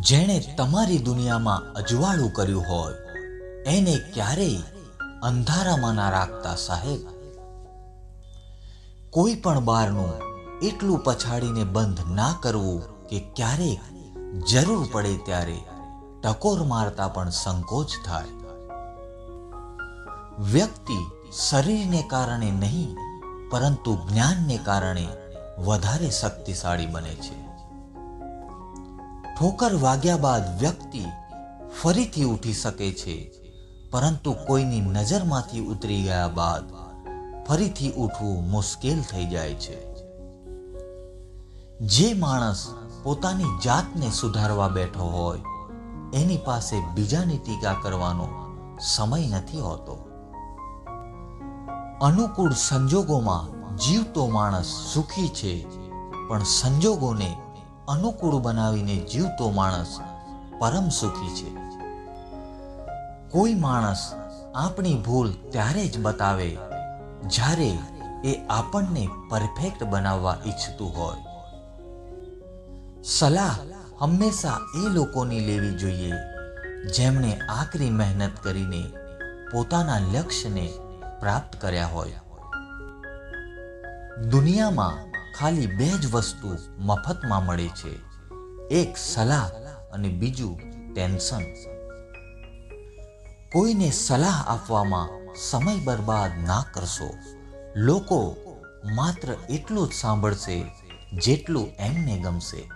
જેણે તમારી દુનિયામાં અજવાળું કર્યું હોય, એને ક્યારેય અંધારામાં ના રાખતા સાહેબ. કોઈ પણ બારનું એટલું પછાડીને બંધ ના કરવું કે ક્યારેક જરૂર પડે ત્યારે ટકોર મારતા પણ સંકોચ થાય. વ્યક્તિ શરીરને કારણે નહીં, પરંતુ જ્ઞાનને કારણે વધારે શક્તિશાળી બને છે. ઠોકર વાગ્યા બાદ વ્યક્તિ ફરીથી ઉઠી શકે છે, પરંતુ કોઈની નજરમાંથી ઉતરી ગયા બાદ ફરીથી ઉઠવું મુશ્કેલ થઈ જાય છે. જે માણસ પોતાની જાતને સુધારવા બેઠો હોય, એની પાસે બીજાની ટીકા કરવાનો સમય નથી હોતો. અનુકૂળ સંજોગોમાં જીવતો માણસ સુખી છે, પણ સંજોગોને અનુકૂળ બનાવીને જીવતો માણસ પરમ સુખી છે. કોઈ માણસ આપણી ભૂલ ત્યારે જ બતાવે જ્યારે એ આપણને પરફેક્ટ બનાવવા ઈચ્છતું હોય. સલાહ હંમેશા એ લોકોની લેવી જોઈએ જેમણે આકરી મહેનત કરીને પોતાના લક્ષ્યને પ્રાપ્ત કર્યા હોય. દુનિયામાં ખાલી બે જ વસ્તુ મફતમાં મળે છે. એક સલાહ અને બીજું ટેન્શન. કોઈને સલાહ આપવામાં સમય બરબાદ ના કરશો. લોકો માત્ર એટલું જ સાંભળશે જેટલું એમને ગમશે.